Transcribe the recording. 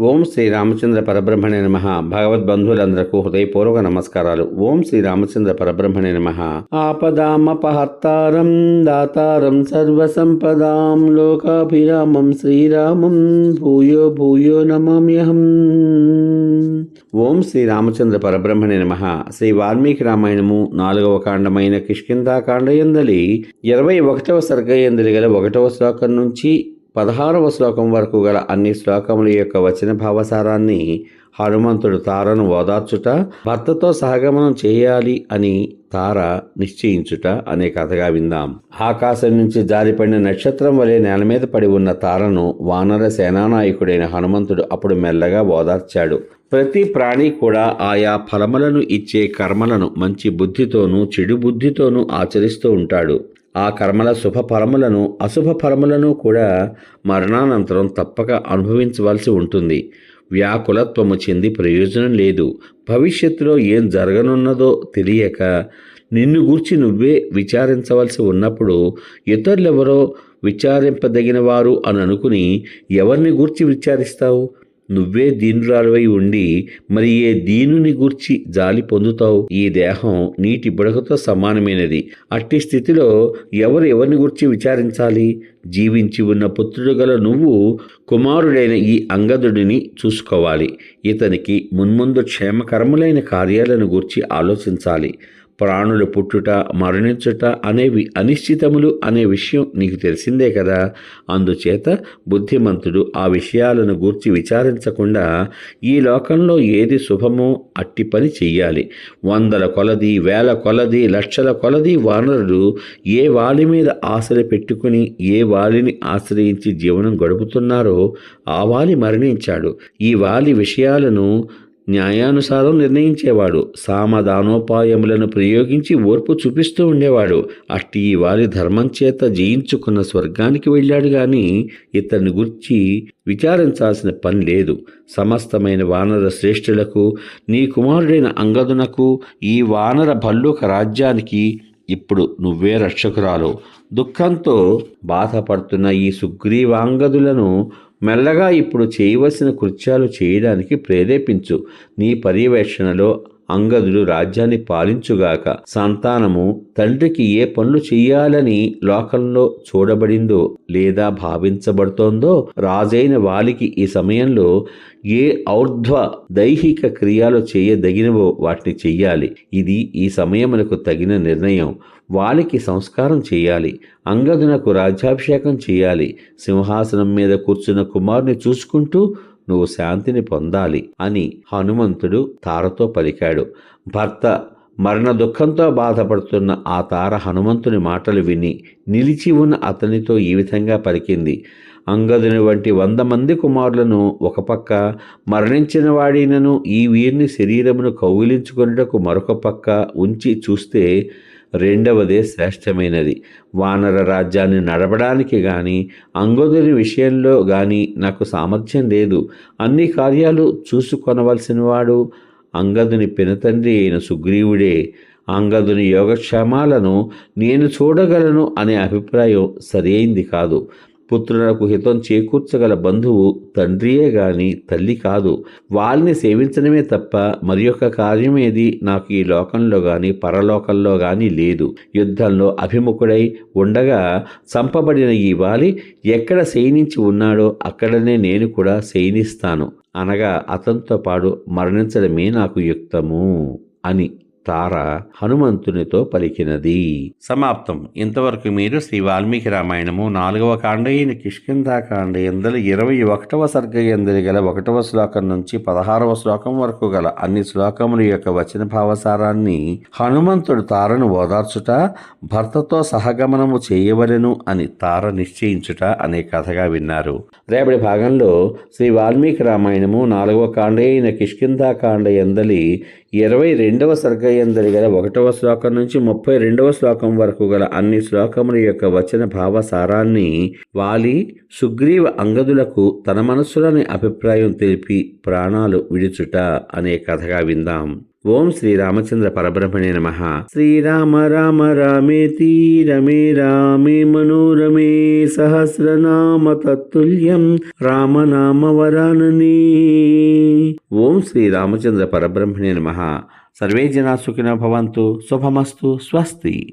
ఓం శ్రీ రామచంద్ర పరబ్రహ్మణే నమ. భగవద్బంధువులందరకు హృదయపూర్వక నమస్కారాలు. ఓం శ్రీ రామచంద్ర పరబ్రహ్మణే నమ. ఆపదామపహత్తారం దాతారం సర్వసంపదాం లోకాభిరామం శ్రీరామం భూయో భూయో నమామ్యహం. ఓం శ్రీ రామచంద్ర పరబ్రహ్మణే నమ. శ్రీ వాల్మీకి రామాయణము నాలుగవ కాండమైన కిష్కిందాకాండ ఎందలి ఇరవై ఒకటవ సర్గ ఎందలి గల ఒకటవ శ్లోకం నుంచి పదహారవ శ్లోకం వరకు గల అన్ని శ్లోకముల యొక్క వచన భావసారాన్ని హనుమంతుడు తారను ఓదార్చుట భర్తతో సహగమనం చేయాలి అని తార నిశ్చయించుట అనే కథగా విందాం. ఆకాశం నుంచి జారిపడిన నక్షత్రం వలె నేల మీద పడి ఉన్న తారను వానర సేనానాయకుడైన హనుమంతుడు అప్పుడు మెల్లగా ఓదార్చాడు. ప్రతి ప్రాణి కూడా ఆయా ఫలములను ఇచ్చే కర్మలను మంచి బుద్ధితోనూ చెడు బుద్ధితోనూ ఆచరిస్తూ ఉంటాడు. ఆ కర్మల శుభఫలములను అశుభ ఫలములను కూడా మరణానంతరం తప్పక అనుభవించవలసి ఉంటుంది. వ్యాకులత్వము చెంది ప్రయోజనం లేదు. భవిష్యత్తులో ఏం జరగనున్నదో తెలియక నిన్ను గూర్చి నువ్వే విచారించవలసి ఉన్నప్పుడు ఇతరులెవరో విచారింపదగిన వారు అని అనుకుని ఎవరిని గూర్చి విచారిస్తావు? నువ్వే దీనురాలువై ఉండి మరి ఏ దీనుని గూర్చి జాలి పొందుతావు? ఈ దేహం నీటి బుడకతో సమానమైనది. అట్టి స్థితిలో ఎవరు ఎవరిని గూర్చి విచారించాలి? జీవించి ఉన్న పుత్రుడు గల నువ్వు కుమారుడైన ఈ అంగదుడిని చూసుకోవాలి. ఇతనికి మున్ముందు క్షేమకరములైన కార్యాలను గూర్చి ఆలోచించాలి. ప్రాణులు పుట్టుట మరణించుట అనేవి అనిశ్చితములు అనే విషయం నీకు తెలిసిందే కదా. అందుచేత బుద్ధిమంతుడు ఆ విషయాలను గూర్చి విచారించకుండా ఈ లోకంలో ఏది శుభమో అట్టి పని చెయ్యాలి. వందల కొలది వేల కొలది లక్షల కొలది వానరులు ఏ వాలి మీద ఆశలు పెట్టుకుని ఏ వాలిని ఆశ్రయించి జీవనం గడుపుతున్నారో ఆ వాలి మరణించాడు. ఈ వాలి విషయాలను న్యాయానుసారం నిర్ణయించేవాడు. సామధానోపాయములను ప్రయోగించి ఓర్పు చూపిస్తూ ఉండేవాడు. అట్టి వారి ధర్మం చేత జయించుకున్న స్వర్గానికి వెళ్ళాడు గాని ఇతన్ని గుర్చి విచారించాల్సిన పని లేదు. సమస్తమైన వానర శ్రేష్ఠులకు నీ కుమారుడైన అంగదునకు ఈ వానర భల్లూక రాజ్యానికి ఇప్పుడు నువ్వే రక్షకురాలు. దుఃఖంతో బాధపడుతున్న ఈ సుగ్రీవాంగదులను మెల్లగా ఇప్పుడు చేయవలసిన కృత్యాలు చేయడానికి ప్రేరేపించు. నీ పర్యవేక్షణలో అంగదుడు రాజ్యాన్ని పాలించుగాక సంతానము తండ్రికి ఏ పనులు చెయ్యాలని లోకంలో చూడబడిందో లేదా భావించబడుతోందో రాజైన వాలికి ఈ సమయంలో ఏ ఔర్ధ్వ దైహిక క్రియాలు చేయదగినవో వాటిని చెయ్యాలి. ఇది ఈ సమయమునకు తగిన నిర్ణయం. వాలికి సంస్కారం చేయాలి అంగదునకు రాజ్యాభిషేకం చేయాలి సింహాసనం మీద కూర్చున్న కుమారుని చూసుకుంటూ నువ్వు శాంతిని పొందాలి అని హనుమంతుడు తారతో పలికాడు. భర్త మరణ దుఃఖంతో బాధపడుతున్న ఆ తార హనుమంతుని మాటలు విని నిలిచి ఉన్న అతనితో ఈ విధంగా పలికింది. అంగదుని వంటి వంద మంది కుమారులను ఒక పక్క మరణించిన వాడినను ఈ వీరిని శరీరమును కౌగిలించుకొనుటకు మరొక పక్క ఉంచి చూస్తే రెండవదే శ్రేష్టమైనది. వానర రాజ్యాన్ని నడపడానికి కానీ అంగదుని విషయంలో కానీ నాకు సామర్థ్యం లేదు. అన్ని కార్యాలు చూసుకొనవలసిన వాడు అంగదుని పినతండ్రి అయిన సుగ్రీవుడే. అంగదుని యోగక్షేమాలను నేను చూడగలను అనే అభిప్రాయం సరైంది కాదు. పుత్రులకు హితం చేకూర్చగల బంధువు తండ్రియే గాని తల్లి కాదు. వాళ్ళని సేవించడమే తప్ప మరి యొక్క కార్యమేది నాకు ఈ లోకంలో గాని పరలోకంలో గాని లేదు. యుద్ధంలో అభిముఖుడై ఉండగా చంపబడిన ఈ వాలి ఎక్కడ శయనించి ఉన్నాడో అక్కడనే నేను కూడా శయనిస్తాను. అనగా అతనితో పాటు మరణించడమే నాకు యుక్తము అని. తార హనుమంతునితో పలికినది. సమాప్తం. ఇంతవరకు మీరు శ్రీ వాల్మీకి రామాయణము నాలుగవ కాండయిన కిష్కింధాకాండ కిష్కిందాకాండ ఎందలు ఇరవై ఒకటవ సర్గ ఎందలి గల ఒకటవ శ్లోకం నుంచి పదహారవ శ్లోకం వరకు గల అన్ని శ్లోకముల యొక్క వచన భావసారాన్ని హనుమంతుడు తారను ఓదార్చుట భర్తతో సహగమనము చేయవలెను అని తార నిశ్చయించుట అనే కథగా విన్నారు. రేపటి భాగంలో శ్రీ వాల్మీకి రామాయణము నాలుగవ కాండయైన కిష్కింధాకాండ కిష్కిందాకాండ ఎందలి ఇరవై రెండవ సర్గ శ్లోకయందరి గల ఒకటవ శ్లోకం నుంచి ముప్పై రెండవ శ్లోకం వరకు గల అన్ని శ్లోకముల యొక్క వచన భావసారాన్ని వాలి సుగ్రీవ అంగదులకు తన మనస్సులోని అభిప్రాయం తెలిపి ప్రాణాలు విడుచుట అనే కథగా విందాం. ఓం శ్రీ రామచంద్ర పరబ్రహ్మణే నమ. శ్రీరామ రామ రామే తీరమే రామే మనోరమే సహస్రనామ తత్తుల్యం రామనామ వరాననే. ఓం శ్రీ రామచంద్ర పరబ్రహ్మణే నమ. సర్వే జనా సుఖినో భవంతు శుభమస్తు స్వస్తి.